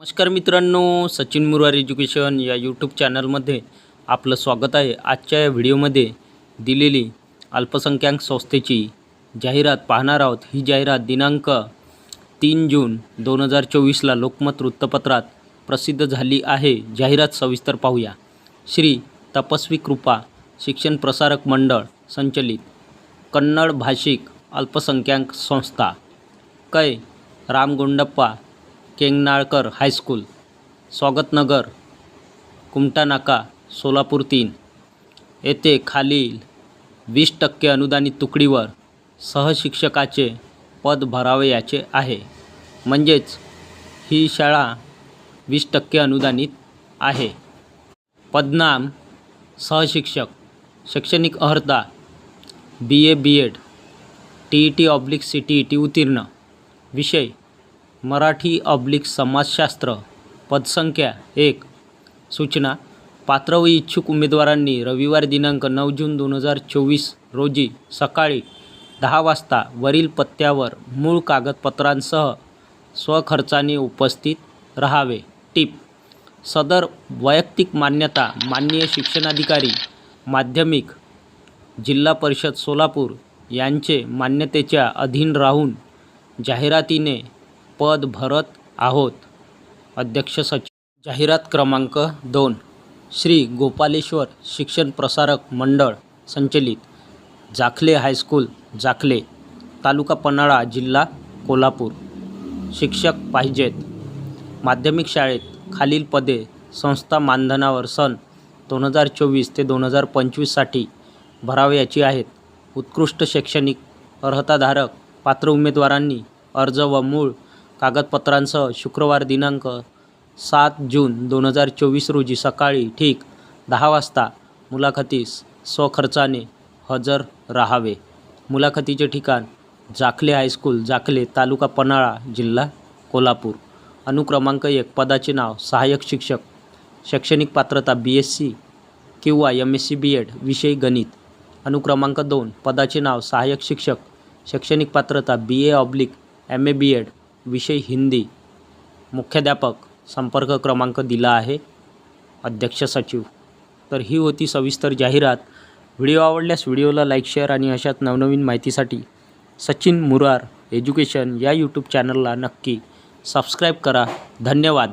नमस्कार मित्रांनो सचिन मुरार एज्युकेशन या यूट्यूब चॅनलमध्ये आपलं स्वागत आहे. आजच्या या व्हिडिओमध्ये दिलेली अल्पसंख्याक संस्थेची जाहिरात पाहणार आहोत. ही जाहिरात दिनांक तीन जून दोन हजार चोवीसला लोकमत वृत्तपत्रात प्रसिद्ध झाली आहे. जाहिरात सविस्तर पाहूया. श्री तपस्वी कृपा शिक्षण प्रसारक मंडळ संचलित कन्नड भाषिक अल्पसंख्याक संस्था कै रामगुंडप्पा केंगनाळकर हायस्कूल स्वागतनगर कुमटा नाका सोलापूर तीन. येथे खालील वीस टक्के अनुदानित तुकडीवर सहशिक्षकाचे पद भरावे याचे आहे. म्हणजेच ही शाळा वीस टक्के अनुदानित आहे. पदनाम सहशिक्षक शैक्षणिक अर्हता B A B Ed T E T oblique C T E T उत्तीर्ण. विषय मराठी ऑब्लिक समाजशास्त्र पदसंख्या एक. सूचना पात्र व इच्छुक उमेदवारांनी रविवार दिनांक नऊ जून दोन हजार चोवीस रोजी सकाळी दहा वाजता वरील पत्त्यावर मूळ कागदपत्रांसह स्वखर्चाने उपस्थित राहावे. टिप. सदर वैयक्तिक मान्यता माननीय शिक्षणाधिकारी माध्यमिक जिल्हा परिषद सोलापूर यांचे मान्यतेच्या अधीन राहून जाहिरातीने पद भरत आहोत. अध्यक्ष सचिव. जाहिरात क्रमांक दोन. श्री गोपालेश्वर शिक्षण प्रसारक मंडळ संचलित. जाखले हायस्कूल जाखले. तालुका पन्हाळा जिल्हा कोल्हापूर. शिक्षक पाहिजेत. माध्यमिक शाळेत खालील पदे संस्था मानधनावर सन दोन हजार चोवीस ते दोन हजार पंचवीससाठी भरावयाची आहेत. उत्कृष्ट शैक्षणिक अर्हताधारक पात्र उमेदवारांनी अर्ज व मूळ कागदपत्रांसह शुक्रवार दिनांक सात जून दोन हजार चोवीस रोजी सकाळी ठीक दहा वाजता मुलाखतीस स्वखर्चाने हजर राहावे. मुलाखतीचे ठिकाण जाखले हायस्कूल जाखले तालुका पन्हाळा जिल्हा कोल्हापूर. अनुक्रमांक एक पदाचे नाव सहाय्यक शिक्षक शैक्षणिक पात्रता बी एस सी किंवा M S C B Ed विषय गणित. अनुक्रमांक दोन पदाचे नाव सहाय्यक शिक्षक शैक्षणिक पात्रता B A oblique M A B Ed विषय हिंदी मुख्याध्यापक संपर्क क्रमांक दिला आहे. अध्यक्ष सचिव. तर ही होती सविस्तर जाहिरात. व्हिडिओ आवडल्यास व्हिडिओला लाईक शेअर आणि अशाच नवनवीन माहितीसाठी सचिन मुरार एज्युकेशन या यूट्यूब चॅनलला नक्की सबस्क्राईब करा. धन्यवाद.